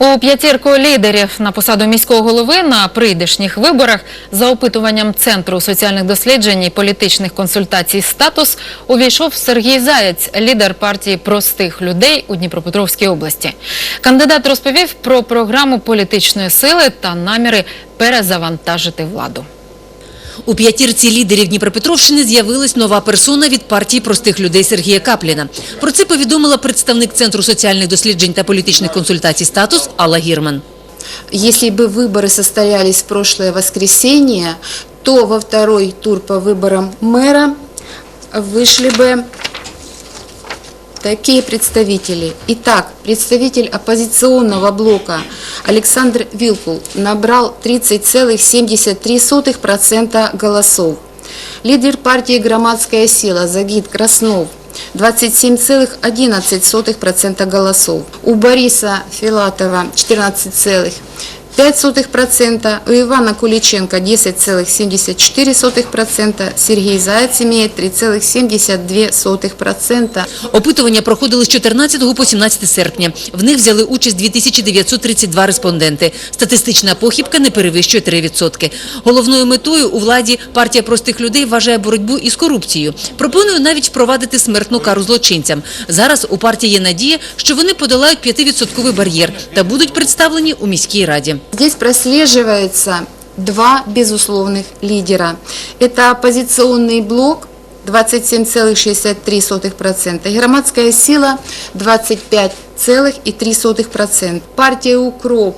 У п'ятірку лідерів на посаду міського голови на прийдешніх виборах за опитуванням Центру соціальних досліджень і політичних консультацій «Статус» увійшов Сергій Заєць, лідер партії простих людей у Дніпропетровській області. Кандидат розповів про програму політичної сили та наміри перезавантажити владу. У п'ятірці лідерів Дніпропетровщини з'явилась нова персона від партії простих людей Сергія Капліна. Про це повідомила представник Центру соціальних досліджень та політичних консультацій «Статус» Алла Гірман. Если бы выборы состоялись в прошлое воскресенье, то во второй тур по выборам мэра вышли бы Такие представители. Итак, представитель оппозиционного блока Александр Вилкул набрал 30,73% голосов. Лидер партии «Громадская сила» Загид Краснов 27,11% голосов. У Бориса Филатова 14,5%, у Ивана Куличенко 10,74%, Сергей Заяц имеет 3,72%. Опитування проходили з 14 по 17 серпня. В них взяли участь 2932 респонденти. Статистична похибка не перевищує 3%. Головною метою у владі партія простих людей вважає боротьбу із корупцією. Пропонує навіть впровадити смертну кару злочинцям. Зараз у партії є надія, що вони подолають 5% бар'єр та будуть представлені у міській раді. Здесь прослеживается два безусловных лидера. Это оппозиционный блок 27,63% и громадская сила 25,3%. Партия «Укроп»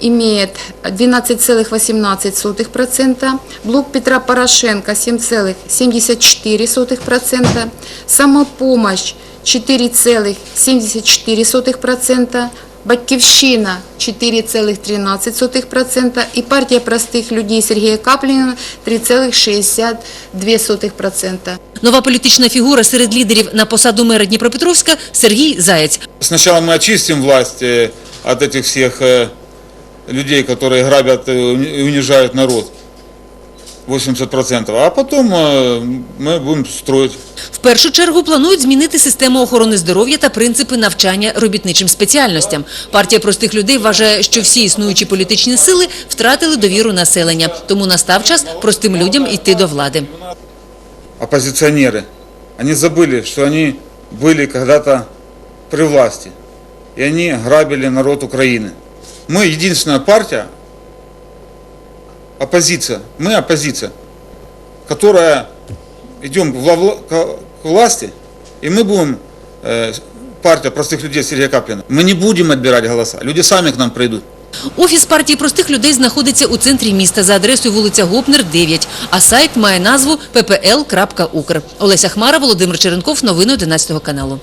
имеет 12,18%, блок Петра Порошенко 7,74%, самопомощь 4,74%, Батьківщина 4,13% і партія простих людей Сергія Капліна 3,62%. Нова політична фігура серед лідерів на посаду мера Дніпропетровська Сергій Заєць. Сначала мы очистим власть э, от этих всех э, людей, которые грабят э, и унижают народ. 80%. А потом э, мы будем строить. В першу чергу планують змінити систему охорони здоров'я та принципи навчання робітничим спеціальностям. Партія простих людей вважає, що всі існуючі політичні сили втратили довіру населення, тому настав час простим людям йти до влади. Оппозиционеры, они забыли, что они были когда-то при власти. И они грабили народ Украины. Мы единственная партия, оппозиция, мы оппозиция, которая идем во вла- к к власти, и мы будем, э, партия простых людей Сергея Каплина, мы не будем отбирать голоса, люди сами к нам придут. Офіс партії простих людей знаходиться у центрі міста за адресою вулиця Гопнер, 9, а сайт має назву ppl.ukr. Олеся Хмара, Володимир Черенков, новини 11 каналу.